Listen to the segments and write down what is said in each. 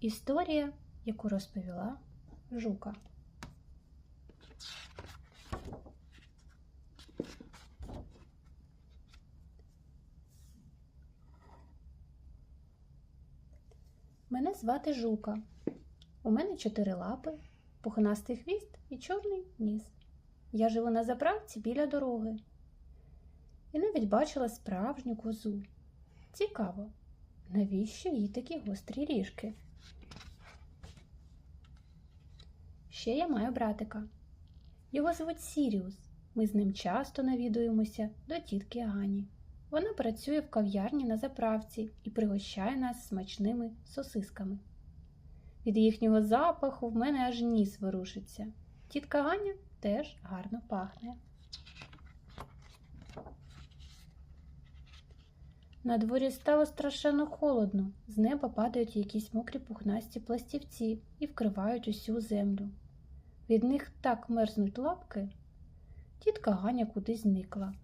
Історія, яку розповіла жука. Мене звати Жука. У мене чотири лапи, пухнастий хвіст і чорний ніс. Я живу на заправці біля дороги. І навіть бачила справжню козу. Цікаво, навіщо їй такі гострі ріжки? Ще я маю братика. Його звуть Сіріус. Ми з ним часто навідуємося до тітки Ані. Вона працює в кав'ярні на заправці і пригощає нас смачними сосисками. Від їхнього запаху в мене аж ніс ворушиться. Тітка Ганя теж гарно пахне. На дворі стало страшенно холодно, з неба падають якісь мокрі пухнасті пластівці і вкривають усю землю. Від них так мерзнуть лапки. Тітка Ганя кудись зникла.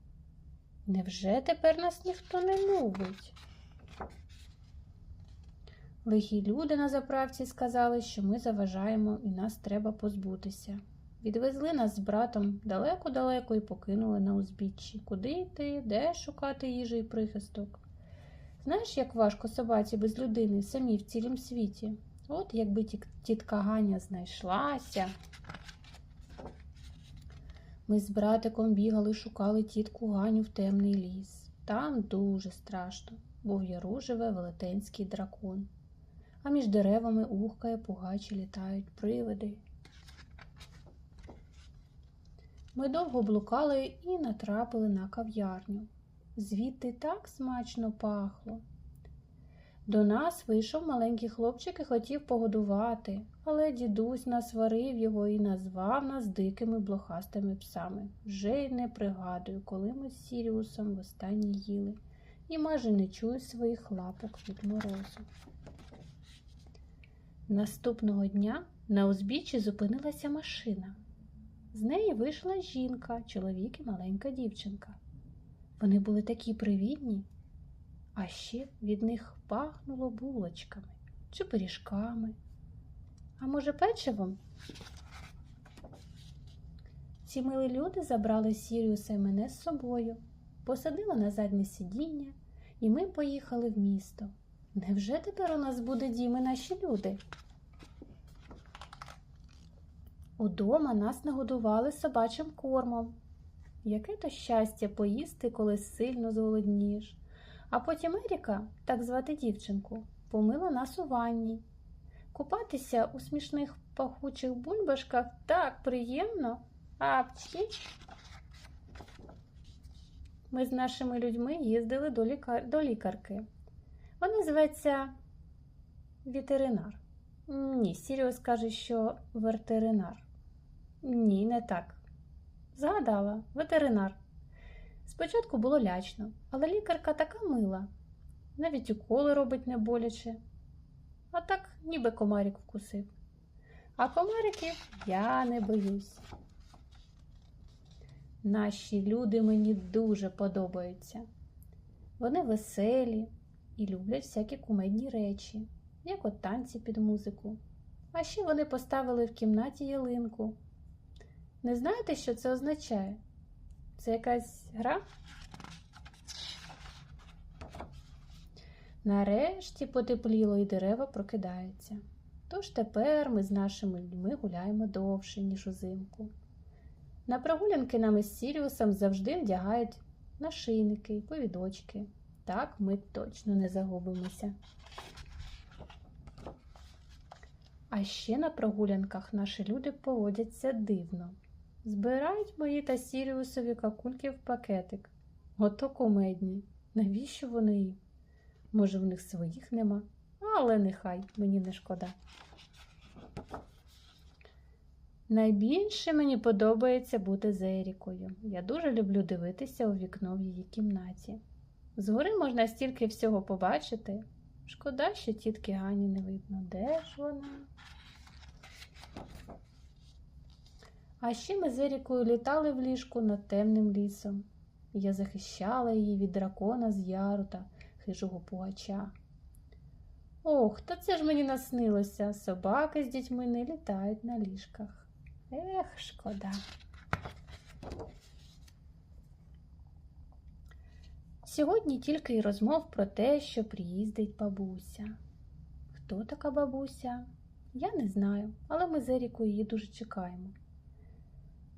Невже тепер нас ніхто не любить? Лихі люди на заправці сказали, що ми заважаємо і нас треба позбутися. Відвезли нас з братом далеко-далеко і покинули на узбіччі. Куди йти, де шукати їжі і прихисток? Знаєш, як важко собаці без людини самі в цілім світі? От якби ті- тітка Ганя знайшлася. Ми з братиком бігали, шукали тітку Ганю в темний ліс. Там дуже страшно, бо в яру живе велетенський дракон. А між деревами ухкає, пугачі літають привиди. Ми довго блукали і натрапили на кав'ярню. Звідти так смачно пахло. До нас вийшов маленький хлопчик і хотів погодувати, але дідусь насварив його і назвав нас дикими блохастими псами. Вже й не пригадую, коли ми з Сіріусом востаннє їли, і майже не чую своїх лапок від морозу. Наступного дня на узбіччі зупинилася машина. З неї вийшла жінка, чоловік і маленька дівчинка. Вони були такі привітні, а ще від них пахнуло булочками чи пиріжками. А може, печивом? Ці милі люди забрали Сіріуса і мене з собою, посадили на заднє сидіння, і ми поїхали в місто. Невже тепер у нас буде дім і наші люди? Удома нас нагодували собачим кормом. Яке то щастя поїсти, коли сильно зголоднієш. А потім Еріка, так звати дівчинку, помила нас у ванні. Купатися у смішних пахучих бульбашках так приємно. Апчі. Ми з нашими людьми їздили до, лікар... до лікарки. Вона зветься ветеринар. Ні, Сіріус каже, що ветеринар. Ні, не так. Згадала, ветеринар. Спочатку було лячно, але лікарка така мила. Навіть уколи робить не боляче. А так, ніби комарик вкусив. А комариків я не боюсь. Наші люди мені дуже подобаються. Вони веселі і люблять всякі кумедні речі, як от танці під музику. А ще вони поставили в кімнаті ялинку. Не знаєте, що це означає? Це якась гра? Нарешті потепліло і дерева прокидаються. Тож тепер ми з нашими людьми гуляємо довше, ніж узимку. На прогулянки нам із Сіріусом завжди вдягають нашийники, повідочки. Так ми точно не загубимося. А ще на прогулянках наші люди поводяться дивно. Збирають мої та Сіріусові какульки в пакетик. Ото кумедні. Навіщо вони їм? Може, в них своїх нема, але нехай мені не шкода. Найбільше мені подобається бути з Ерікою. Я дуже люблю дивитися у вікно в її кімнаті. Згори можна стільки всього побачити. Шкода, що тітки Гані не видно. Де ж вона? А ще ми з Ерікою літали в ліжку над темним лісом. Я захищала її від дракона з яру та хижого пугача. Ох, та це ж мені наснилося. Собаки з дітьми не літають на ліжках. Ех, шкода. Сьогодні тільки й розмов про те, що приїздить бабуся. Хто така бабуся? Я не знаю, але ми з Ерікою її дуже чекаємо.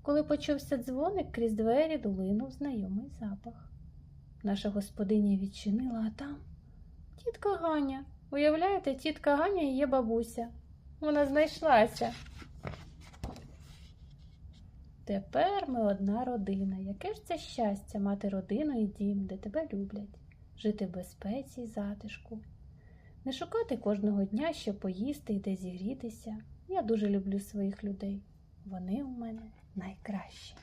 Коли почувся дзвоник, крізь двері долинув знайомий запах. Наша господиня відчинила, а там тітка Ганя. Уявляєте, тітка Ганя і є бабуся. Вона знайшлася. Тепер ми одна родина. Яке ж це щастя мати родину і дім, де тебе люблять, жити в безпеці й затишку, не шукати кожного дня, що поїсти і де зігрітися. Я дуже люблю своїх людей. Вони у мене найкращі.